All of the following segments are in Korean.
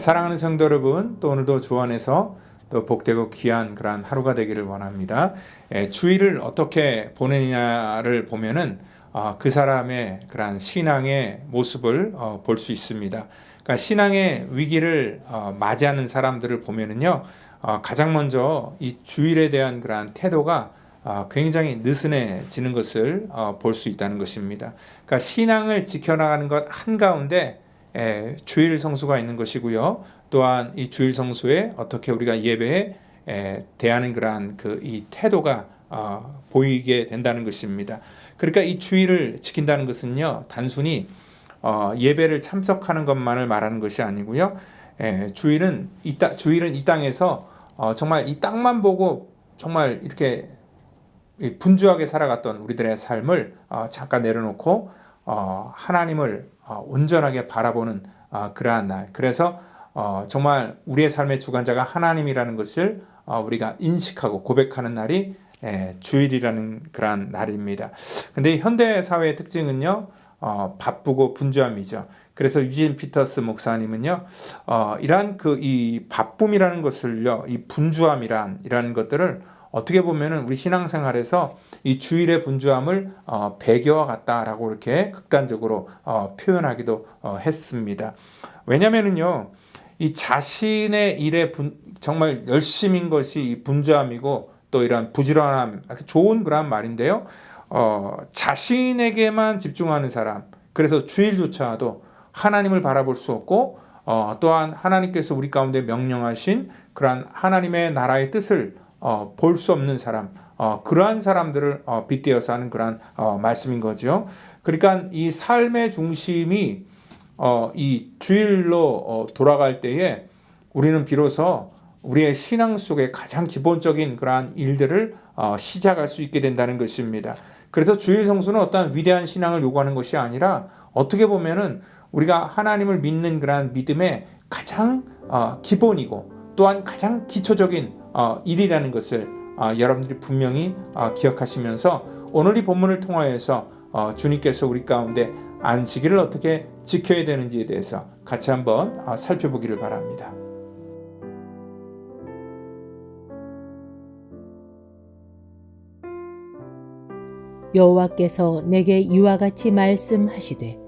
사랑하는 성도 여러분, 또 오늘도 주 안에서 또 복되고 귀한 그러한 하루가 되기를 원합니다. 예, 주일을 어떻게 보내냐를 보면은 어, 그 사람의 그러한 신앙의 모습을 어, 볼수 있습니다. 그러니까 신앙의 위기를 어, 맞이하는 사람들을 보면은요, 어, 가장 먼저 이 주일에 대한 그러한 태도가 어, 굉장히 느슨해지는 것을 어, 볼수 있다는 것입니다. 그러니까 신앙을 지켜나가는 것 한가운데 에, 주일 성수가 있는 것이고요. 또한 이 주일 성수에 어떻게 우리가 예배에 에, 대하는 그러한 그 이 태도가 어, 보이게 된다는 것입니다. 그러니까 이 주일을 지킨다는 것은요, 단순히 어, 예배를 참석하는 것만을 말하는 것이 아니고요. 에, 주일은 이 땅, 주일은 이 땅에서 어, 정말 이 땅만 보고 정말 이렇게 이 분주하게 살아갔던 우리들의 삶을 어, 잠깐 내려놓고 어, 하나님을 어, 온전하게 바라보는 어, 그러한 날. 그래서 어, 정말 우리의 삶의 주관자가 하나님이라는 것을 어, 우리가 인식하고 고백하는 날이 예, 주일이라는 그러한 날입니다. 근데 현대 사회의 특징은요, 어, 바쁘고 분주함이죠. 그래서 유진 피터스 목사님은요, 어, 이러한 그 이 바쁨이라는 것을요, 이 분주함이란 이라는 것들을 어떻게 보면은 우리 신앙생활에서 이 주일의 분주함을 어, 배교와 같다라고 이렇게 극단적으로 어, 표현하기도 어, 했습니다. 왜냐면은요, 이 자신의 일에 분, 정말 열심인 것이 이 분주함이고 또 이런 부지런함, 좋은 그런 말인데요. 어, 자신에게만 집중하는 사람, 그래서 주일조차도 하나님을 바라볼 수 없고 어, 또한 하나님께서 우리 가운데 명령하신 그러한 하나님의 나라의 뜻을 어, 볼 수 없는 사람, 어, 그러한 사람들을 어, 빗대어서 하는 그러한 어, 말씀인 거죠. 그러니까 이 삶의 중심이 어, 이 주일로 어, 돌아갈 때에 우리는 비로소 우리의 신앙 속에 가장 기본적인 그러한 일들을 어, 시작할 수 있게 된다는 것입니다. 그래서 주일 성수는 어떠한 위대한 신앙을 요구하는 것이 아니라 어떻게 보면은 우리가 하나님을 믿는 그러한 믿음의 가장 어, 기본이고 또한 가장 기초적인 어, 일이라는 것을 어, 여러분들이 분명히 어, 기억하시면서 오늘 이 본문을 통하여서 어, 주님께서 우리 가운데 안식일을 어떻게 지켜야 되는지에 대해서 같이 한번 어, 살펴보기를 바랍니다. 여호와께서 내게 이와 같이 말씀하시되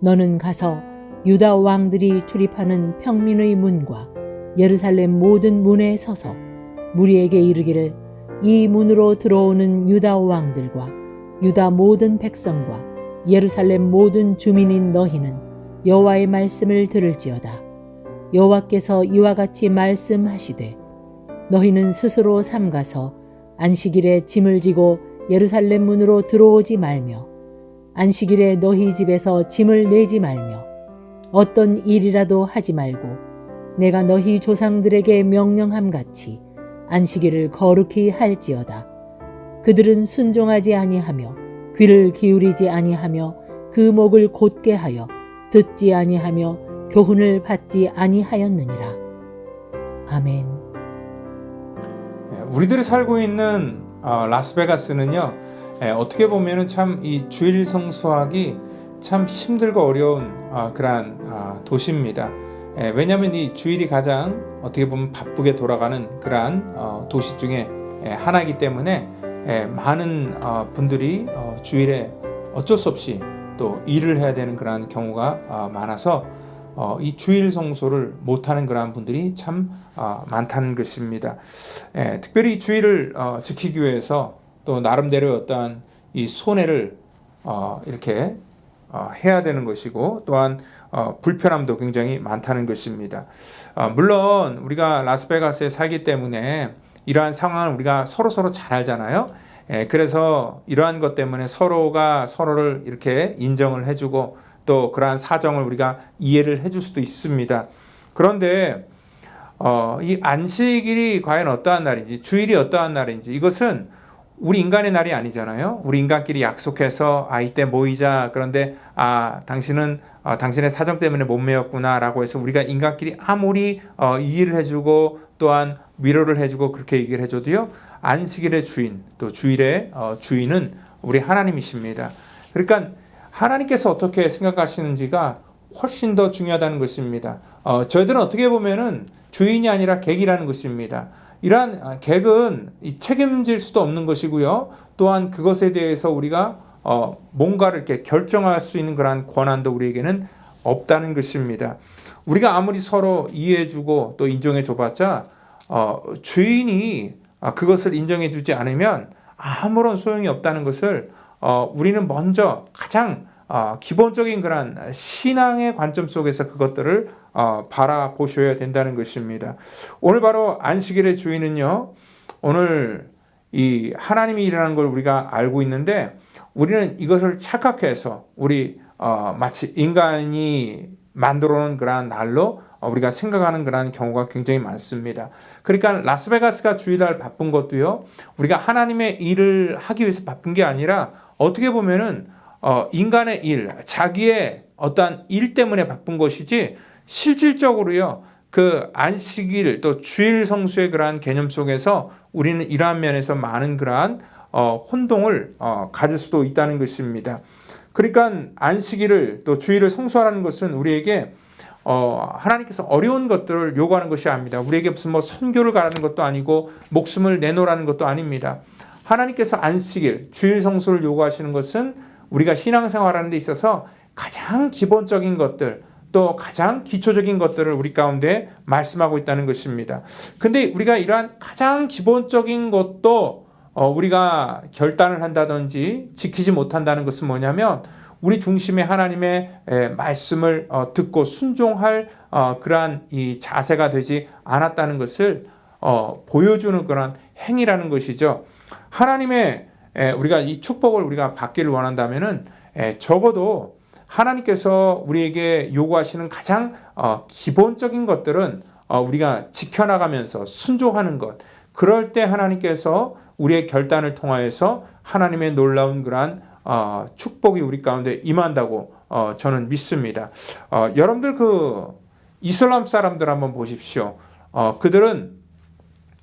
너는 가서 유다 왕들이 출입하는 평민의 문과 예루살렘 모든 문에 서서 무리에게 이르기를 이 문으로 들어오는 유다 왕들과 유다 모든 백성과 예루살렘 모든 주민인 너희는 여호와의 말씀을 들을지어다. 여호와께서 이와 같이 말씀하시되 너희는 스스로 삼가서 안식일에 짐을 지고 예루살렘 문으로 들어오지 말며 안식일에 너희 집에서 짐을 내지 말며 어떤 일이라도 하지 말고 내가 너희 조상들에게 명령함 같이 안식일을 거룩히 할지어다 그들은 순종하지 아니하며 귀를 기울이지 아니하며 그 목을 곧게 하여 듣지 아니하며 교훈을 받지 아니하였느니라 아멘. 예, 우리들이 살고 있는 어, 라스베가스는요 예, 어떻게 보면은 참 이 주일 성수하기 참 힘들고 어려운 어, 그러한 어, 도시입니다. 예, 왜냐하면 이 주일이 가장 어떻게 보면 바쁘게 돌아가는 그러한 어, 도시 중에 예, 하나이기 때문에 예, 많은 어, 분들이 어, 주일에 어쩔 수 없이 또 일을 해야 되는 그러한 경우가 어, 많아서 어, 이 주일 성소를 못하는 그러한 분들이 참 어, 많다는 것입니다. 예, 특별히 이 주일을 어, 지키기 위해서 또 나름대로 어떠한 이 손해를 어, 이렇게 어, 해야 되는 것이고 또한 어, 불편함도 굉장히 많다는 것입니다. 어, 물론 우리가 라스베가스에 살기 때문에 이러한 상황을 우리가 서로 서로 잘 알잖아요. 예, 그래서 이러한 것 때문에 서로가 서로를 이렇게 인정을 해주고 또 그러한 사정을 우리가 이해를 해줄 수도 있습니다. 그런데 어, 이 안식일이 과연 어떠한 날인지 주일이 어떠한 날인지 이것은 우리 인간의 날이 아니잖아요. 우리 인간끼리 약속해서 아 이때 모이자 그런데 아 당신은 어, 당신의 사정 때문에 못 메었구나라고 해서 우리가 인간끼리 아무리 어, 이해를 해주고 또한 위로를 해주고 그렇게 얘기를 해줘도요 안식일의 주인 또 주일의 어, 주인은 우리 하나님이십니다. 그러니까 하나님께서 어떻게 생각하시는지가 훨씬 더 중요하다는 것입니다. 어, 저희들은 어떻게 보면은 주인이 아니라 객이라는 것입니다. 이러한 아, 객은 이 책임질 수도 없는 것이고요. 또한 그것에 대해서 우리가 어, 뭔가를 이렇게 결정할 수 있는 그러한 권한도 우리에게는 없다는 것입니다. 우리가 아무리 서로 이해해주고 또 인정해줘봤자 어, 주인이 아, 그것을 인정해주지 않으면 아무런 소용이 없다는 것을 어, 우리는 먼저 가장 어, 기본적인 그런 신앙의 관점 속에서 그것들을 어, 바라보셔야 된다는 것입니다. 오늘 바로 안식일의 주인은요. 오늘 이 하나님이 일하는 걸 우리가 알고 있는데 우리는 이것을 착각해서 우리 어, 마치 인간이 만들어 놓은 그러한 날로 어, 우리가 생각하는 그러한 경우가 굉장히 많습니다. 그러니까 라스베가스가 주일날 바쁜 것도요. 우리가 하나님의 일을 하기 위해서 바쁜 게 아니라 어떻게 보면은 어, 인간의 일, 자기의 어떠한 일 때문에 바쁜 것이지 실질적으로요. 그 안식일 또 주일 성수의 그러한 개념 속에서 우리는 이러한 면에서 많은 그러한 어, 혼동을 어, 가질 수도 있다는 것입니다. 그러니까 안식일을 또 주일을 성수하라는 것은 우리에게 어, 하나님께서 어려운 것들을 요구하는 것이 아닙니다. 우리에게 무슨 뭐 선교를 가라는 것도 아니고 목숨을 내놓으라는 것도 아닙니다. 하나님께서 안식일, 주일 성수를 요구하시는 것은 우리가 신앙생활하는 데 있어서 가장 기본적인 것들, 또 가장 기초적인 것들을 우리 가운데 말씀하고 있다는 것입니다. 근데 우리가 이러한 가장 기본적인 것도 어, 우리가 결단을 한다든지 지키지 못한다는 것은 뭐냐면 우리 중심에 하나님의 에, 말씀을 어, 듣고 순종할 어, 그러한 이 자세가 되지 않았다는 것을 어, 보여주는 그런 행위라는 것이죠. 하나님의 에, 우리가 이 축복을 우리가 받기를 원한다면은 에, 적어도 하나님께서 우리에게 요구하시는 가장 어, 기본적인 것들은 어, 우리가 지켜나가면서 순종하는 것. 그럴 때 하나님께서 우리의 결단을 통하여서 하나님의 놀라운 그러한 어, 축복이 우리 가운데 임한다고 어, 저는 믿습니다. 어, 여러분들 그 이슬람 사람들 한번 보십시오. 어, 그들은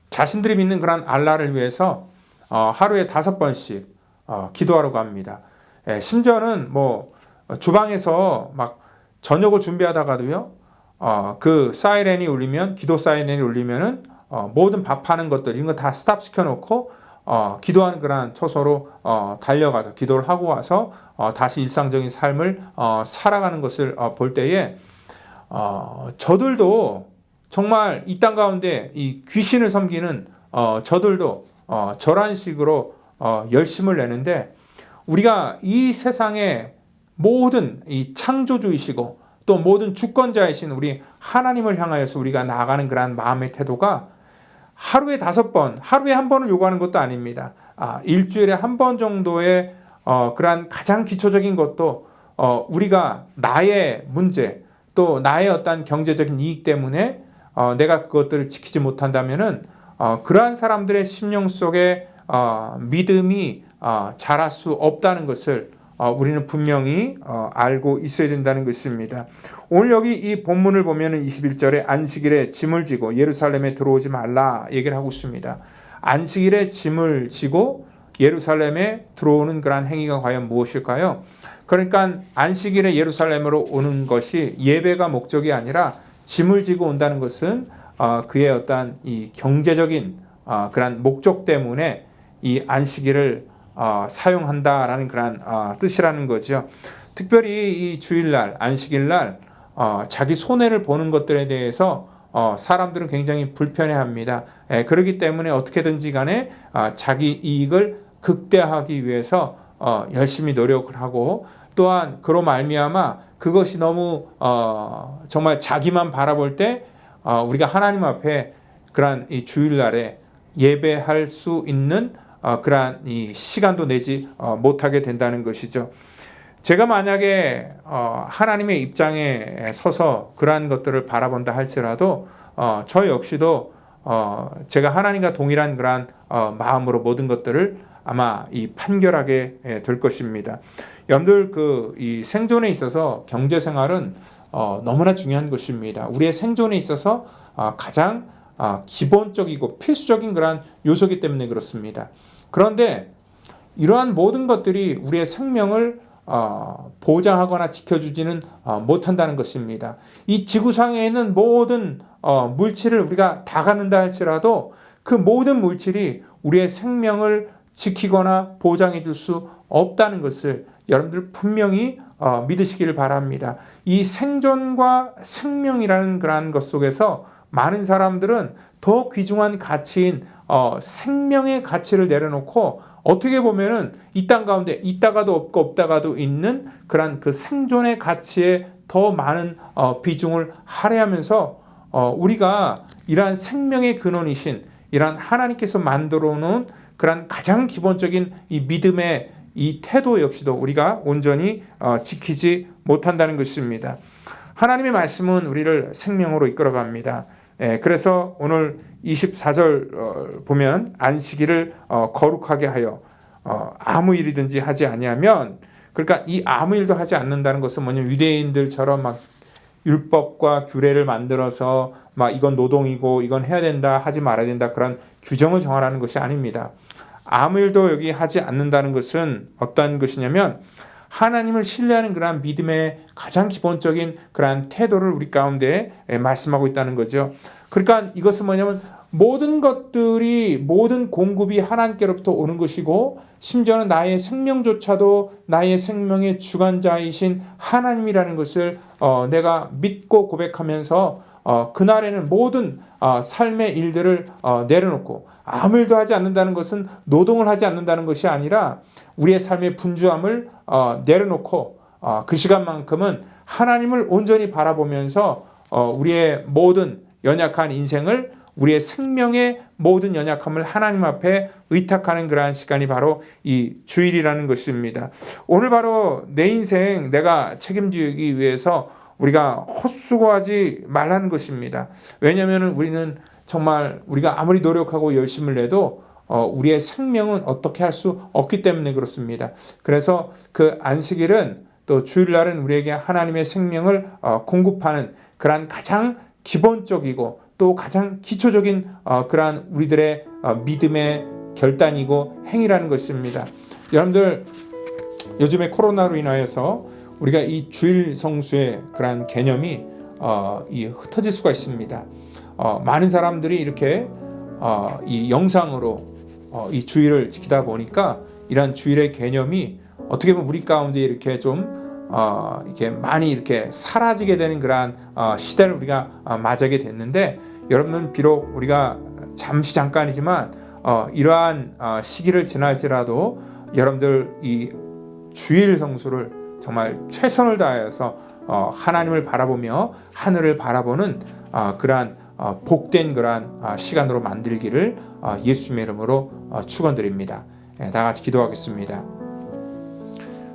자신들이 믿는 그런 알라를 위해서 어, 하루에 다섯 번씩 어, 기도하러 갑니다. 예, 심지어는 뭐 주방에서 막 저녁을 준비하다가도요, 어, 그 사이렌이 울리면 기도 사이렌이 울리면은 어, 모든 밥하는 것들 이런 거 다 스탑 시켜놓고 어, 기도하는 그런 초소로 어, 달려가서 기도를 하고 와서 어, 다시 일상적인 삶을 어, 살아가는 것을 어, 볼 때에 어, 저들도 정말 이 땅 가운데 이 귀신을 섬기는 어, 저들도 어, 저런 식으로 어, 열심을 내는데 우리가 이 세상의 모든 이 창조주이시고 또 모든 주권자이신 우리 하나님을 향하여서 우리가 나아가는 그러한 마음의 태도가 하루에 다섯 번, 하루에 한 번을 요구하는 것도 아닙니다. 아, 일주일에 한 번 정도의 어, 그러한 가장 기초적인 것도 어, 우리가 나의 문제 또 나의 어떤 경제적인 이익 때문에 어, 내가 그것들을 지키지 못한다면은 어, 그러한 사람들의 심령 속에 어, 믿음이 어, 자랄 수 없다는 것을 어, 우리는 분명히 어, 알고 있어야 된다는 것입니다. 오늘 여기 이 본문을 보면은 21절에 안식일에 짐을 지고 예루살렘에 들어오지 말라 얘기를 하고 있습니다. 안식일에 짐을 지고 예루살렘에 들어오는 그러한 행위가 과연 무엇일까요? 그러니까 안식일에 예루살렘으로 오는 것이 예배가 목적이 아니라 짐을 지고 온다는 것은 어, 그의 어떠한 이 경제적인 어, 그러한 목적 때문에 이 안식일을 어, 사용한다라는 그런 어, 뜻이라는 거죠. 특별히 이 주일날 안식일날 어, 자기 손해를 보는 것들에 대해서 어, 사람들은 굉장히 불편해합니다. 예, 그렇기 때문에 어떻게든지 간에 어, 자기 이익을 극대화하기 위해서 어, 열심히 노력을 하고 또한 그로 말미암아 그것이 너무 어, 정말 자기만 바라볼 때 어, 우리가 하나님 앞에 그러한 이 주일날에 예배할 수 있는 어, 그러한 이 시간도 내지 어, 못하게 된다는 것이죠. 제가 만약에 어, 하나님의 입장에 서서 그러한 것들을 바라본다 할지라도 어, 저 역시도 어, 제가 하나님과 동일한 그러한 어, 마음으로 모든 것들을 아마 이 판결하게 예, 될 것입니다. 여러분들 그 이 생존에 있어서 경제 생활은 어, 너무나 중요한 것입니다. 우리의 생존에 있어서 어, 가장 어, 기본적이고 필수적인 그러한 요소기 때문에 그렇습니다. 그런데 이러한 모든 것들이 우리의 생명을 어, 보장하거나 지켜주지는 어, 못한다는 것입니다. 이 지구상에 있는 모든 어, 물질을 우리가 다 갖는다 할지라도 그 모든 물질이 우리의 생명을 지키거나 보장해 줄 수 없다는 것을 여러분들 분명히 어, 믿으시기를 바랍니다. 이 생존과 생명이라는 그러한 것 속에서 많은 사람들은 더 귀중한 가치인 어, 생명의 가치를 내려놓고 어떻게 보면은 이 땅 가운데 있다가도 없고 없다가도 있는 그런 그 생존의 가치에 더 많은 어, 비중을 할애하면서 어, 우리가 이러한 생명의 근원이신 이러한 하나님께서 만들어 놓은 그런 가장 기본적인 이 믿음의 이 태도 역시도 우리가 온전히 어, 지키지 못한다는 것입니다. 하나님의 말씀은 우리를 생명으로 이끌어갑니다. 예, 그래서 오늘 24절 어, 보면 안식일을 어, 거룩하게 하여 어, 아무 일이든지 하지 아니하면 그러니까 이 아무 일도 하지 않는다는 것은 뭐냐면 유대인들처럼 막 율법과 규례를 만들어서 막 이건 노동이고 이건 해야 된다 하지 말아야 된다 그런 규정을 정하라는 것이 아닙니다. 아무 일도 여기 하지 않는다는 것은 어떤 것이냐면 하나님을 신뢰하는 그러한 믿음의 가장 기본적인 그러한 태도를 우리 가운데 말씀하고 있다는 거죠. 그러니까 이것은 뭐냐면 모든 것들이 모든 공급이 하나님께로부터 오는 것이고 심지어는 나의 생명조차도 나의 생명의 주관자이신 하나님이라는 것을 어, 내가 믿고 고백하면서 어, 그날에는 모든 어, 삶의 일들을 어, 내려놓고 아무 일도 하지 않는다는 것은 노동을 하지 않는다는 것이 아니라 우리의 삶의 분주함을 어, 내려놓고 어, 그 시간만큼은 하나님을 온전히 바라보면서 어, 우리의 모든 연약한 인생을 우리의 생명의 모든 연약함을 하나님 앞에 의탁하는 그러한 시간이 바로 이 주일이라는 것입니다. 오늘 바로 내 인생 내가 책임지기 위해서 우리가 헛수고하지 말라는 것입니다. 왜냐하면 우리는 정말 우리가 아무리 노력하고 열심을 내도 어, 우리의 생명은 어떻게 할 수 없기 때문에 그렇습니다. 그래서 그 안식일은 또 주일날은 우리에게 하나님의 생명을 어, 공급하는 그러한 가장 기본적이고 또 가장 기초적인 어, 그러한 우리들의 어, 믿음의 결단이고 행위라는 것입니다. 여러분들 요즘에 코로나로 인하여서 우리가 이 주일 성수의 그러한 개념이 어, 이 흩어질 수가 있습니다. 어, 많은 사람들이 이렇게 어, 이 영상으로 어, 이 주일을 지키다 보니까 이런 주일의 개념이 어떻게 보면 우리 가운데 이렇게 좀 어, 이렇게 많이 이렇게 사라지게 되는 그러한 어, 시대를 우리가 어, 맞이하게 됐는데 여러분은 비록 우리가 잠시 잠깐이지만 어, 이러한 어, 시기를 지날지라도 여러분들 이 주일 성수를 정말 최선을 다해서 어, 하나님을 바라보며 하늘을 바라보는 어, 그러한 어, 복된 그러한 어, 시간으로 만들기를 어, 예수님의 이름으로 어, 축원드립니다. 예, 다 같이 기도하겠습니다.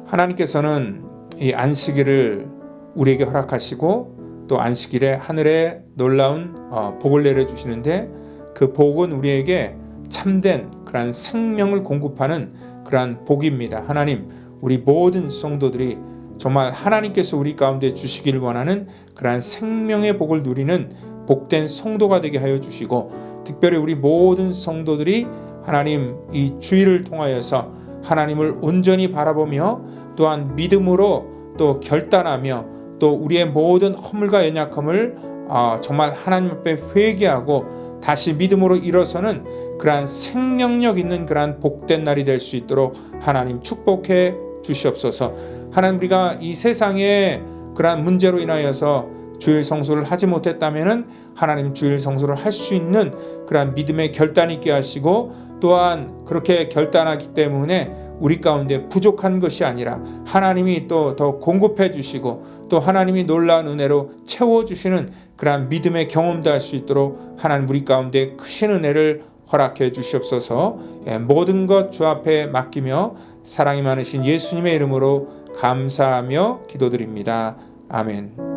하나님께서는 이 안식일을 우리에게 허락하시고 또 안식일에 하늘에 놀라운 어, 복을 내려 주시는데 그 복은 우리에게 참된 그러한 생명을 공급하는 그러한 복입니다. 하나님, 우리 모든 성도들이 정말 하나님께서 우리 가운데 주시기를 원하는 그러한 생명의 복을 누리는 복된 성도가 되게 하여 주시고 특별히 우리 모든 성도들이 하나님 이 주일을 통하여서 하나님을 온전히 바라보며 또한 믿음으로 또 결단하며 또 우리의 모든 허물과 연약함을 아, 정말 하나님 앞에 회개하고 다시 믿음으로 일어서는 그러한 생명력 있는 그러한 복된 날이 될 수 있도록 하나님 축복해 주시옵소서. 하나님 우리가 이 세상에 그러한 문제로 인하여서 주일 성수를 하지 못했다면은 하나님 주일 성수를 할 수 있는 그러한 믿음의 결단이 있게 하시고 또한 그렇게 결단하기 때문에 우리 가운데 부족한 것이 아니라 하나님이 또 더 공급해 주시고 또 하나님이 놀라운 은혜로 채워 주시는 그러한 믿음의 경험도 할 수 있도록 하나님 우리 가운데 크신 은혜를 허락해 주시옵소서. 예, 모든 것 주 앞에 맡기며 사랑이 많으신 예수님의 이름으로 감사하며 기도드립니다. 아멘.